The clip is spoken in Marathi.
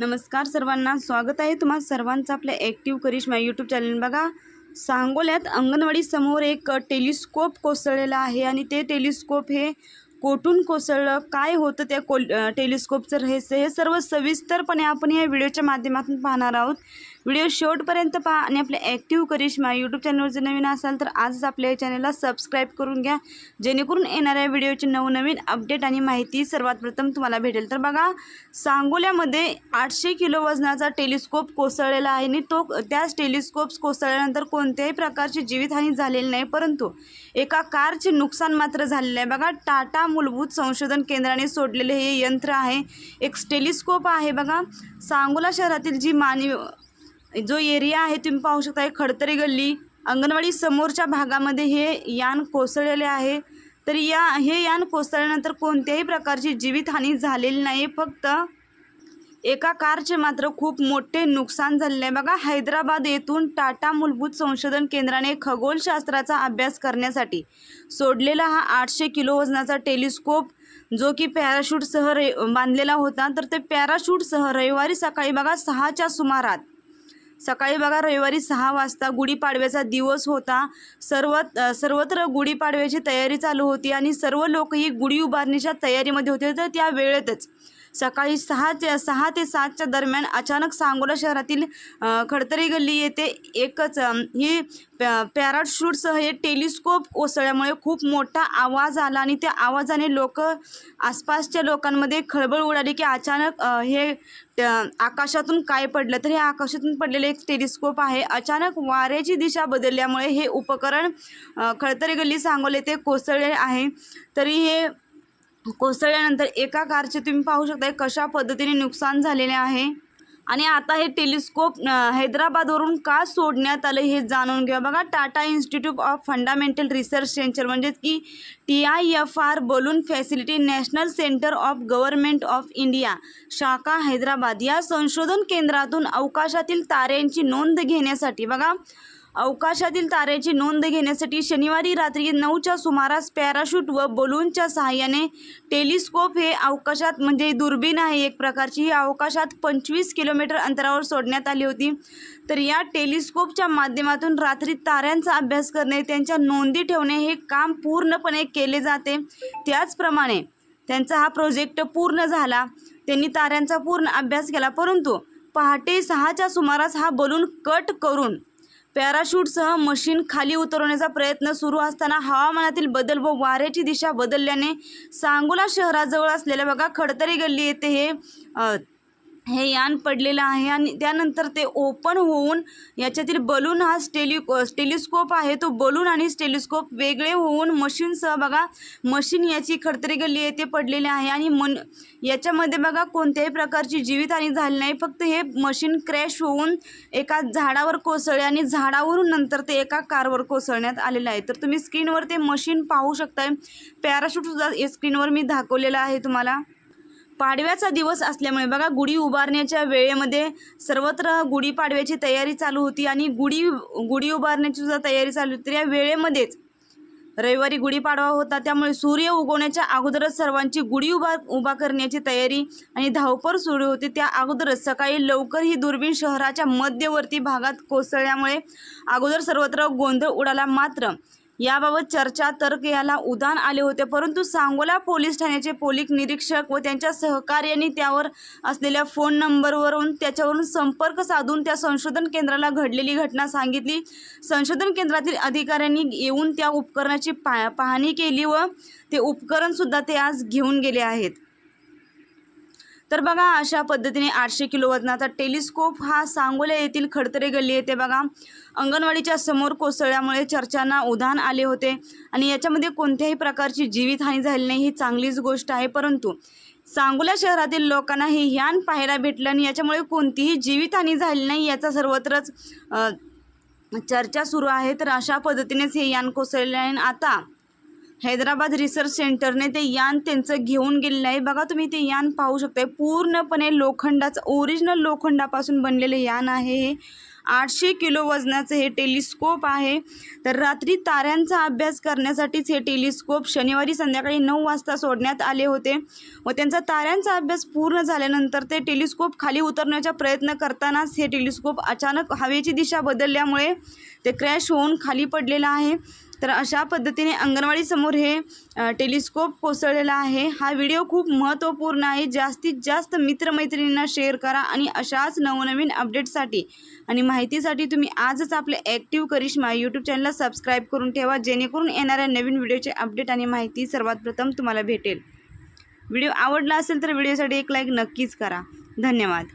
नमस्कार सर्वांना. स्वागत आहे तुम्हा सर्वांचं आपल्या ॲक्टिव्ह करिश्मा यूट्यूब चॅनल बघा सांगोल्यात अंगणवाडी समोर एक टेलिस्कोप कोसळलेला आहे आणि ते टेलिस्कोप हे कोठून कोसळलं? काय होतं त्या कोल टेलिस्कोपचं रहस्य? हे सर्व सविस्तरपणे आपण या व्हिडिओच्या माध्यमातून पाहणार आहोत. व्हिडिओ शेवटपर्यंत पहा आणि आपले ॲक्टिव्ह करिश्मा यूट्यूब चॅनलवर जर नवीन असाल तर आजच आपल्या चॅनलला सबस्क्राईब करून घ्या. जेणेकरून येणाऱ्या व्हिडिओचे नवनवीन अपडेट आणि माहिती सर्वात प्रथम तुम्हाला भेटेल. तर बघा सांगोल्यामध्ये आठशे किलो वजनाचा टेलिस्कोप कोसळलेला आहे आणि तो त्याच टेलिस्कोप्स कोसळल्यानंतर कोणत्याही प्रकारची जीवितहानी झालेली नाही परंतु एका कारचे नुकसान मात्र झालेलं आहे. बघा टाटा मूलभूत संशोधन केंद्राने सोडलेले हे यंत्र आहे. एक टेलिस्कोप आहे बघा. सांगोला शहरातील जी मानवी जो एरिया आहे तुम्ही पाहू शकता हे खडतरी गल्ली. अंगणवाडी समोरच्या भागामध्ये हे यान कोसळलेले आहे. तर या हे यान कोसळल्यानंतर कोणत्याही प्रकारची जीवितहानी झालेली नाही. फक्त एका कारचे मात्र खूप मोठे नुकसान झालेले आहे. बघा हैदराबाद येथून टाटा मूलभूत संशोधन केंद्राने खगोलशास्त्राचा अभ्यास करण्यासाठी सोडलेला हा आठशे किलो वजनाचा टेलिस्कोप जो की पॅराशूटसह रे बांधलेला होता. तर ते पॅराशूटसह रविवारी सकाळी बघा सहाच्या सुमारात सकाळी बघा रविवारी सहा वाजता गुढीपाडव्याचा दिवस होता. सर्व सर्वत्र गुढीपाडव्याची तयारी चालू होती आणि सर्व लोक ही गुढी उभारणीच्या तयारीमध्ये होते. तर त्या वेळेतच सकाळी सहाच्या सहा ते सातच्या दरम्यान अचानक सांगोला शहरातील खडतरी गल्ली येथे एकच ही पॅ पॅराशूटसह हे टेलिस्कोप कोसळल्यामुळे खूप मोठा आवाज आला आणि त्या आवाजाने लोक आसपासच्या लोकांमध्ये खळबळ उडाली की अचानक हे आकाशातून काय पडलं? तर हे आकाशातून पडलेलं एक टेलिस्कोप आहे. अचानक वाऱ्याची दिशा बदलल्यामुळे हे उपकरण खळतरी खडतरी गल्ली सांगोले ते कोसळले आहे. तरी हे कोसळल्यानंतर एका कारचे तुम्ही पाहू शकता कशा पद्धतीने नुकसान झालेले आहे. आणि आता हे टेलिस्कोप हैदराबादवरून का सोडण्यात आलं हे जाणून घ्या. बघा Tata Institute of Fundamental Research Center म्हणजेच की T I F R balloon facility National Center of Government of India शाखा हैदराबाद. या संशोधन केंद्रातून अवकाशातील ताऱ्यांची नोंद घेण्यासाठी बघा अवकाशातील ताऱ्याची नोंद घेण्यासाठी शनिवारी रात्री नऊच्या सुमारास पॅराशूट व बलूनच्या सहाय्याने टेलिस्कोप हे अवकाशात म्हणजे दुर्बीण आहे एक प्रकारची ही अवकाशात पंचवीस किलोमीटर अंतरावर सोडण्यात आली होती. तर या टेलिस्कोपच्या माध्यमातून रात्री ताऱ्यांचा अभ्यास करणे त्यांच्या नोंदी ठेवणे हे काम पूर्णपणे केले जाते. त्याचप्रमाणे त्यांचा हा प्रोजेक्ट पूर्ण झाला. त्यांनी ताऱ्यांचा पूर्ण अभ्यास केला. परंतु पहाटे सहाच्या सुमारास हा बलून कट करून पॅराशूटसह मशीन खाली उतरवण्याचा प्रयत्न सुरू असताना हवामानातील बदल व वाऱ्याची दिशा बदलल्याने सांगोला शहराजवळ असलेल्या बघा खडतरी गल्ली येथे हे हे यान पडलेलं आहे आणि त्यानंतर ते ओपन होऊन याच्यातील बलून हा स्टेल्यू टेलिस्कोप आहे. तो बलून आणि टेलिस्कोप वेगळे होऊन मशीनसह बघा मशीन याची खडतरी गल्ली येथे पडलेली आहे आणि मन याच्यामध्ये बघा कोणत्याही प्रकारची जीवितहानी झाली नाही. फक्त हे मशीन क्रॅश होऊन एका झाडावर कोसळले आणि झाडावरून नंतर ते एका कारवर कोसळण्यात आलेलं आहे. तर तुम्ही स्क्रीनवर ते मशीन पाहू शकताय. पॅराशूटसुद्धा स्क्रीनवर मी दाखवलेलं आहे तुम्हाला. पाडव्याचा दिवस असल्यामुळे बघा गुढी उभारण्याच्या वेळेमध्ये सर्वत्र गुढीपाडव्याची तयारी चालू होती आणि गुढी गुढी उभारण्याची सुद्धा तयारी चालू होती. तर या वेळेमध्येच रविवारी गुढीपाडवा होता. त्यामुळे सूर्य उगवण्याच्या अगोदरच सर्वांची गुढी उभा उभा करण्याची तयारी आणि धावपळ सुरू होती. त्या अगोदरच सकाळी लवकर ही दुर्बीण शहराच्या मध्यवर्ती भागात कोसळल्यामुळे अगोदर सर्वत्र गोंधळ उडाला. मात्र याबाबत चर्चा तर्क याला उदान आले होते. परंतु सांगोला पोलीस ठाण्याचे पोलीस निरीक्षक व त्यांच्या सहकार्याने त्यावर असलेल्या फोन नंबरवरून त्याच्यावरून संपर्क साधून त्या संशोधन केंद्राला घडलेली घटना सांगितली. संशोधन केंद्रातील अधिकाऱ्यांनी येऊन त्या उपकरणाची पा पाहणी केली व ते उपकरणसुद्धा ते आज घेऊन गेले आहेत. तर बघा अशा पद्धतीने आठशे किलो वजनाचा टेलिस्कोप हा सांगोला येथील खडतरे गल्ली येथे बघा अंगणवाडीच्या समोर कोसळल्यामुळे चर्चांना उधाण आले होते आणि याच्यामध्ये कोणत्याही प्रकारची जीवितहानी झाली नाही ही चांगलीच गोष्ट आहे. परंतु सांगोला शहरातील लोकांना हे यान पाहायला भेटलं आणि याच्यामुळे कोणतीही जीवितहानी झाली नाही याचा सर्वत्रच चर्चा सुरू आहे. तर अशा पद्धतीनेच हे यान कोसळले आहे आणि आता हैदराबाद रिसर्च सेंटरने ते यान त्यांचं घेऊन गेलेलं आहे. बघा तुम्ही ते यान पाहू शकताय. पूर्णपणे लोखंडाचं ओरिजिनल लोखंडापासून बनलेलं यान आहे हे. आठशे किलो वजनाचं हे टेलिस्कोप आहे. तर रात्री ताऱ्यांचा अभ्यास करण्यासाठीच हे टेलिस्कोप शनिवारी संध्याकाळी नऊ वाजता सोडण्यात आले होते. व त्यांचा ताऱ्यांचा अभ्यास पूर्ण झाल्यानंतर ते टेलिस्कोप खाली उतरण्याचा प्रयत्न करतानाच हे टेलिस्कोप अचानक हवेची दिशा बदलल्यामुळे ते क्रॅश होऊन खाली पडलेलं आहे. तर अशा पद्धतीने अंगणवाडीसमोर हे टेलिस्कोप कोसळलेला आहे. हा व्हिडिओ खूप महत्त्वपूर्ण आहे. जास्तीत जास्त मित्रमैत्रिणींना शेअर करा आणि अशाच नवनवीन अपडेटसाठी आणि माहितीसाठी तुम्ही आजच आपले ॲक्टिव्ह करिश्मा यूट्यूब चॅनलला सबस्क्राईब करून ठेवा जेणेकरून येणाऱ्या नवीन व्हिडिओचे अपडेट आणि माहिती सर्वात प्रथम तुम्हाला भेटेल. व्हिडिओ आवडला असेल तर व्हिडिओसाठी एक लाईक नक्कीच करा. धन्यवाद.